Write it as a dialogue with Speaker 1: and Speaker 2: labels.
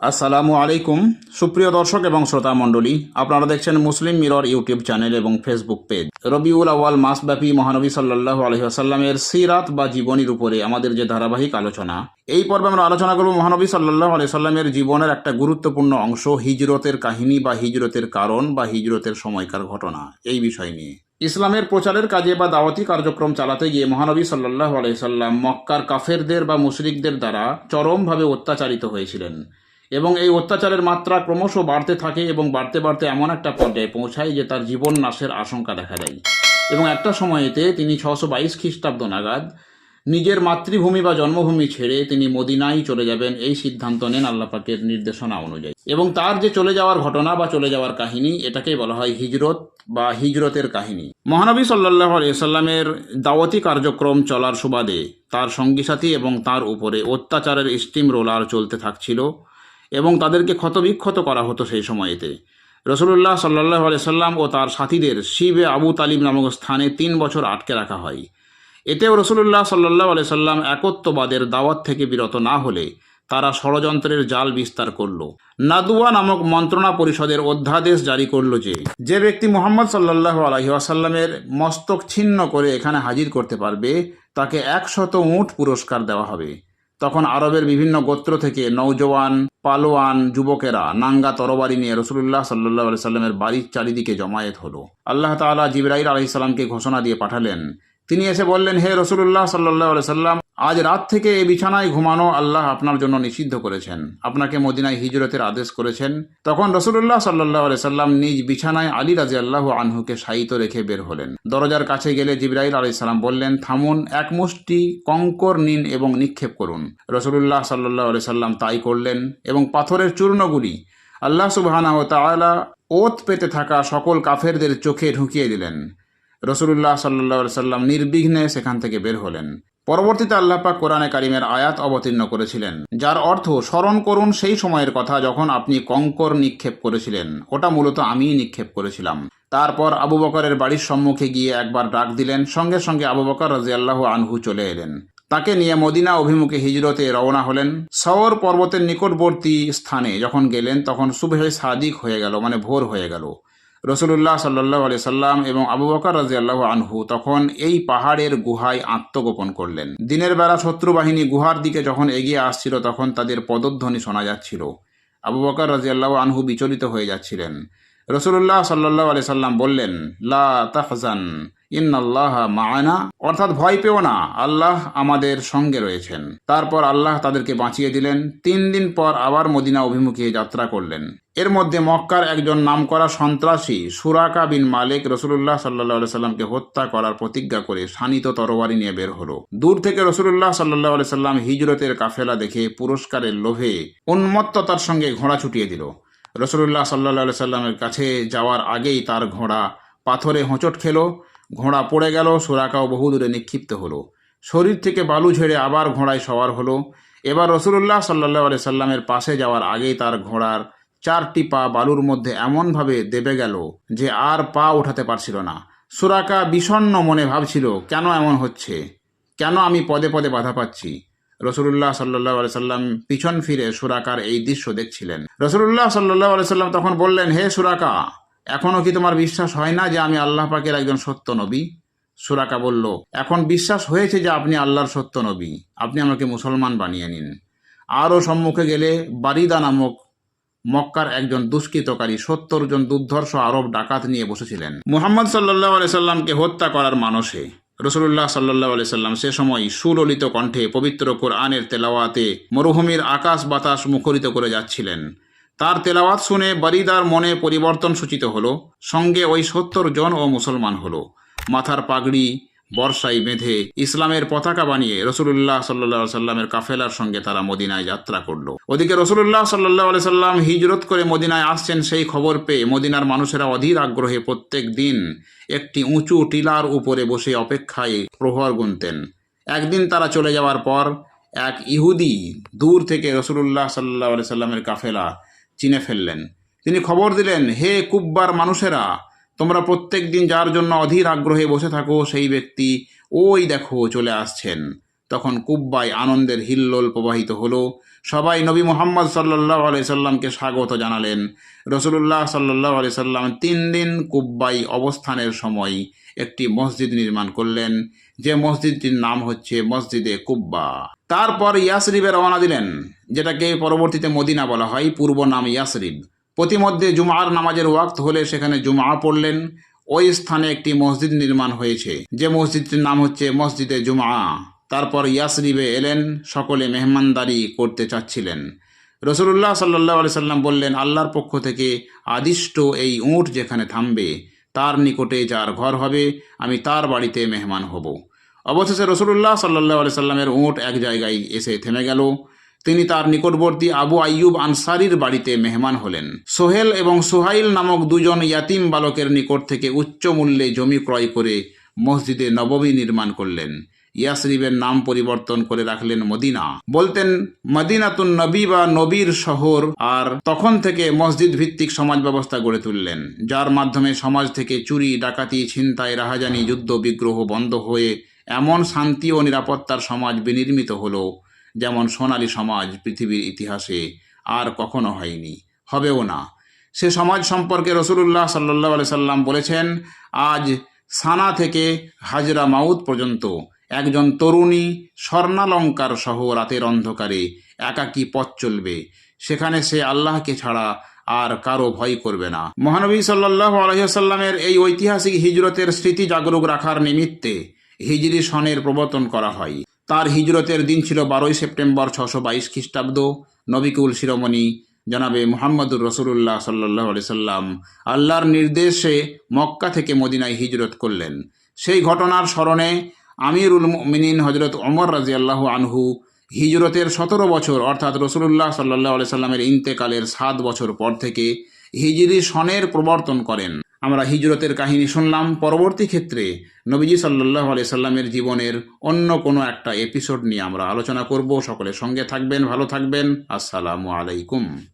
Speaker 1: আসসালামু আলাইকুম। সুপ্রিয় দর্শক এবং শ্রোতা মণ্ডলী, আপনারা দেখছেন মুসলিম মিরর ইউটিউব চ্যানেল এবং ফেসবুক পেজ। রবিউল আওয়াল মাসব্যাপী মহানবী সাল্লাহ আলহিহাসাল্লামের সিরাত বা জীবনীর উপরে আমাদের যে ধারাবাহিক আলোচনা, এই পর্বে আমরা আলোচনা করব মহানবী সাল্লাহ আলহিহাল্লামের জীবনের একটা গুরুত্বপূর্ণ অংশ, হিজরতের কাহিনী বা হিজরতের কারণ বা হিজরতের সময়কার ঘটনা, এই বিষয় নিয়ে। ইসলামের প্রচারের কাজে বা দাওয়াতি কার্যক্রম চালাতে গিয়ে মহানবী সাল্লাহ আলাইসাল্লাম মক্কার কাফেরদের বা মুশরিকদের দ্বারা চরমভাবে অত্যাচারিত হয়েছিলেন। এবং এই অত্যাচারের মাত্রা ক্রমশ বাড়তে থাকে এবং বাড়তে বাড়তে এমন একটা পর্যায়ে পৌঁছায় যে তার জীবন নাশের আশঙ্কা দেখা দেয়। এবং একটা সময়েতে তিনি ছশো বাইশ খ্রিস্টাব্দ নাগাদ নিজের মাতৃভূমি বা জন্মভূমি ছেড়ে তিনি মদিনায় চলে যাবেন এই সিদ্ধান্ত নেন আল্লাপাকের নির্দেশনা অনুযায়ী। এবং তার যে চলে যাওয়ার ঘটনা বা চলে যাওয়ার কাহিনী, এটাকেই বলা হয় হিজরত বা হিজরতের কাহিনী। মহানবী সাল্লাহ আলিয়াল্লামের দাওয়াতি কার্যক্রম চলার সুবাদে তার সঙ্গী সাথী এবং তার উপরে অত্যাচারের স্টিম রোলার চলতে থাকছিল। এবং তাদেরকে ক্ষতবিক্ষত করা হতো সেই সময়েতে। রসুল্লাহ সাল্লাহ সাল্লাম ও তার সাথীদের শিবে আবু তালিম নামক স্থানে তিন বছর আটকে রাখা হয়। এতেও রসুল্লাহ সাল্লাহ সাল্লাম একত্ববাদের দাওয়াত থেকে বিরত না হলে তারা ষড়যন্ত্রের জাল বিস্তার করল। নাদুয়া নামক মন্ত্রণা পরিষদের অধ্যাদেশ জারি করল যে যে ব্যক্তি মোহাম্মদ সাল্লাহ আলহিহাসাল্লামের মস্তক ছিন্ন করে এখানে হাজির করতে পারবে, তাকে একশত উঁট পুরস্কার দেওয়া হবে। তখন আরবের বিভিন্ন গোত্র থেকে নৌজওয়ান পালোয়ান যুবকেরা নাঙ্গা তরবারি নিয়ে রসুল্লাহ সাল্লাহ সাল্লামের বাড়ির চারিদিকে জমায়েত হলো। আল্লাহ তালা জিবরাইল আলাইসাল্লামকে ঘোষণা দিয়ে পাঠালেন তিনি এসে বললেন, হে রসুল্লাহ সাল্লাহ সাল্লাম, আজ রাত থেকে এই বিছানায় ঘুমানো আল্লাহ আপনার জন্য নিষিদ্ধ করেছেন। আপনাকে মদিনায় হিজরতের আদেশ করেছেন। তখন রসুল্লাহ সাল্লাহ সাল্লাম নিজ বিছানায় আলী রাজি আল্লাহ আনহুকে শায়িত রেখে বের হলেন। দরজার কাছে গেলে জিবরাইল আলি সাল্লাম বললেন, থামুন, এক মুষ্টি কঙ্কর নিন এবং নিক্ষেপ করুন। রসুল্লাহ সাল্লাহ সাল্লাম তাই করলেন এবং পাথরের চূর্ণগুলি আল্লাহ সুবাহানা ও তালা ওত পেতে থাকা সকল কাফেরদের চোখে ঢুকিয়ে দিলেন। রসুল্লাহ সাল্লাহ সাল্লাম নির্বিঘ্নে সেখান থেকে বের হলেন। পরবর্তীতে আল্লাপাক কোরআনে কারিমের আয়াত অবতীর্ণ করেছিলেন, যার অর্থ স্মরণ করুন সেই সময়ের কথা যখন আপনি কঙ্কর নিক্ষেপ করেছিলেন। ওটা মূলত আমিই নিক্ষেপ করেছিলাম। তারপর আবু বকরের বাড়ির সম্মুখে গিয়ে একবার ডাক দিলেন, সঙ্গে সঙ্গে আবু বকর রাজিয়াল্লাহ আনহু চলে এলেন। তাকে নিয়ে মদিনা অভিমুখে হিজরতে রওনা হলেন। সওর পর্বতের নিকটবর্তী স্থানে যখন গেলেন, তখন সুবেহে সাদিক হয়ে গেল মানে ভোর হয়ে গেল। রসুল্লাহ সাল্লাহ আলি সাল্লাম এবং আবু বকর রাজি আল্লাহ আনহু তখন এই পাহাড়ের গুহায় আত্মগোপন করলেন। দিনের বেলা শত্রু বাহিনী গুহার দিকে যখন এগিয়ে আসছিল তখন তাদের পদধ্বনি শোনা যাচ্ছিল। আবু বকর রাজি আল্লাহ আনহু বিচলিত হয়ে যাচ্ছিলেন। রসুল্লাহ সাল্লাহ আলি সাল্লাম বললেন, লা তাহজান। ইন্নাল্লাহ মায়না অর্থাৎ ভয় পেও না, আল্লাহ আমাদের সঙ্গে রয়েছেন। তারপর আল্লাহ তাদেরকে বাঁচিয়ে দিলেন। তিন দিন পর আবার মদিনা অভিমুখে যাত্রা করলেন। এর মধ্যে মক্কার একজন নামকরা সন্ত্রাসী সুরাকা বিন মালিক রসুল্লাহ সাল্লাহ সাল্লামকে হত্যা করার প্রতিজ্ঞা করে শানিত তরবারি নিয়ে বের হলো। দূর থেকে রসুল্লাহ সাল্লাহ সাল্লাম হিজরতের কাফেলা দেখে পুরস্কারের লোভে উন্মত্ততার সঙ্গে ঘোড়া ছুটিয়ে দিল। রসুল্লাহ সাল্লাহ সাল্লামের কাছে যাওয়ার আগেই তার ঘোড়া পাথরে হোঁচট খেলো। ঘোড়া পড়ে গেল, সুরাকাও বহুদূরে নিক্ষিপ্ত হলো। শরীর থেকে বালু ঝেড়ে আবার ঘোড়ায় সওয়ার হলো। এবার রসুল্লাহ সাল্লাহ আলি সাল্লামের পাশে যাওয়ার আগেই তার ঘোড়ার চারটি পা বালুর মধ্যে এমনভাবে দেবে গেল যে আর পা ওঠাতে পারছিল না। সুরাকা বিষণ্ন মনে ভাবছিল, কেন এমন হচ্ছে? কেন আমি পদে পদে বাধা পাচ্ছি? রসুল্লাহ সাল্লাহ সাল্লাম পিছন ফিরে সুরাকার এই দৃশ্য দেখছিলেন। রসুল্লাহ সাল্লাহ সাল্লাম তখন বললেন, হে সুরাকা এখনও কি তোমার বিশ্বাস হয় না যে আমি আল্লাহ পাকের একজন সত্য নবী? সুরাকা বলল এখন বিশ্বাস হয়েছে যে আপনি আল্লাহর সত্য নবী। আপনি আমাকে মুসলমান বানিয়ে নিন। আরও সম্মুখে গেলে বারিদা নামক মক্কার একজন দুষ্কৃতকারী, সত্তর জন দুর্ধর্ষ আরব ডাকাত নিয়ে বসেছিলেন। মুহাম্মদ সাল্লাহ সাল্লামকে হত্যা করার মানসে রসুল্লাহ সাল্লাহ সাল্লাম সে সময় সুললিত কণ্ঠে পবিত্র কোরআনের তেলাওয়াতে মরুভূমির আকাশ বাতাস মুখরিত করে যাচ্ছিলেন। তার তেলাওয়াত শুনে বারিদার মনে পরিবর্তন সূচিত হলো, সঙ্গে ওই সত্তর জন ও মুসলমান হলো। মাথার পাগড়ি, বর্ষায় বেঁধে ইসলামের পতাকা বানিয়ে রসুল্লাহ সাল্লাহ সাল্লামের কাফেলার সঙ্গে তারা মদিনায় যাত্রা করল। ওদিকে রসুল্লাহ সাল্লাহ সাল্লাম হিজরত করে মদিনায় আসছেন সেই খবর পেয়ে মদিনার মানুষেরা অধীর আগ্রহে প্রত্যেক দিন একটি উঁচু টিলার উপরে বসে অপেক্ষায় প্রহর গুনতেন। একদিন তারা চলে যাওয়ার পর এক ইহুদি দূর থেকে রসুল্লাহ সাল্লাহ সাল্লামের কাফেলা চিনে ফেললেন। তিনি খবর দিলেন, হে কুব্বার মানুষেরা, তোমরা প্রত্যেক দিন যার জন্য অধীর আগ্রহে বসে থাকো, সেই ব্যক্তি ওই দেখো চলে আসছেন। তখন কুব্বায় আনন্দের হিল্লোল প্রবাহিত হলো। সবাই নবী মোহাম্মদ সাল্লাহ আলি সাল্লামকে স্বাগত জানালেন। রসুল্লাহ সাল্লাহ আলি সাল্লাম তিন দিন কুব্বাই অবস্থানের সময় একটি মসজিদ নির্মাণ করলেন। যে মসজিদটির নাম হচ্ছে মসজিদে কুব্বা। তারপর ইয়াসরিবে রওনা দিলেন, যেটাকে পরবর্তীতে মদিনা বলা হয়, পূর্ব নাম ইয়াসরিব। প্রতিমধ্যে জুমার নামাজের ওয়াক্ত হলে সেখানে জুমা পড়লেন। ওই স্থানে একটি মসজিদ নির্মাণ হয়েছে। যে মসজিদটির নাম হচ্ছে মসজিদে জুমা। তারপর ইয়াসরিবে এলেন, সকলে মেহমানদারি করতে চাচ্ছিলেন। রসুল্লাহ সাল্লাহ সাল্লাম বললেন, আল্লাহর পক্ষ থেকে আদিষ্ট এই উঁট যেখানে থামবে, তার নিকটে যার ঘর হবে, আমি তার বাড়িতে মেহমান হব। অবশেষে রসুল্লাহ সাল্লাহ সাল্লামের উঁট এক জায়গায় এসে থেমে গেল। তিনি তার নিকটবর্তী আবু আইয়ুব আনসারির বাড়িতে মেহমান হলেন। সোহেল এবং সোহাইল নামক দুজন ইয়াতিম বালকের নিকট থেকে উচ্চ মূল্যে জমি ক্রয় করে মসজিদে নবমী নির্মাণ করলেন। ইয়াসরিবের নাম পরিবর্তন করে রাখলেন মদিনা। বলতেন, মদিনাতুন নবী বা নবীর শহর। আর তখন থেকে মসজিদ ভিত্তিক সমাজ ব্যবস্থা গড়ে তুললেন, যার মাধ্যমে সমাজ থেকে চুরি, ডাকাতি, ছিনতাই, রাহাজানি, যুদ্ধ, বিগ্রহ বন্ধ হয়ে এমন শান্তি ও নিরাপত্তার সমাজ বিনির্মিত হলো, যেমন সোনালী সমাজ পৃথিবীর ইতিহাসে আর কখনো হয়নি, হবেও না। সে সমাজ সম্পর্কে রসুল্লাহ সাল্লাহ আলি সাল্লাম বলেছেন, আজ সানা থেকে হাজরা মাউদ পর্যন্ত একজন তরুণী স্বর্ণালঙ্কার সহ রাতের অন্ধকারে একাকী পথ চলবে, সেখানে সে আল্লাহকে ছাড়া আর কারও ভয় করবে না। মহানবী সাল্লাহ আলহিসাল্লামের এই ঐতিহাসিক হিজরতের স্মৃতি জাগরুক রাখার নিমিত্তে হিজরি সনের প্রবর্তন করা হয়। তার হিজরতের দিন ছিল বারোই সেপ্টেম্বর ছশো বাইশ খ্রিস্টাব্দ। নবিকুল শিরোমণি জনাবে মোহাম্মদুর রসুল্লাহ সাল্লাহ সাল্লাম আল্লাহর নির্দেশে মক্কা থেকে মদিনায় হিজরত করলেন। সেই ঘটনার স্মরণে আমিরুল মিনিন হজরত অমর রাজি আল্লাহ আনহু হিজরতের সতেরো বছর অর্থাৎ রসুল্লাহ সাল্লাহ সাল্লামের ইন্তেকালের সাত বছর পর থেকে হিজরি সনের প্রবর্তন করেন। আমরা হিজরতের কাহিনী শুনলাম। পরবর্তী ক্ষেত্রে নবীজি সাল্লাহ সাল্লামের জীবনের অন্য কোনো একটা এপিসোড নিয়ে আমরা আলোচনা করব। সকলে সঙ্গে থাকবেন, ভালো থাকবেন। আসসালামু আলাইকুম।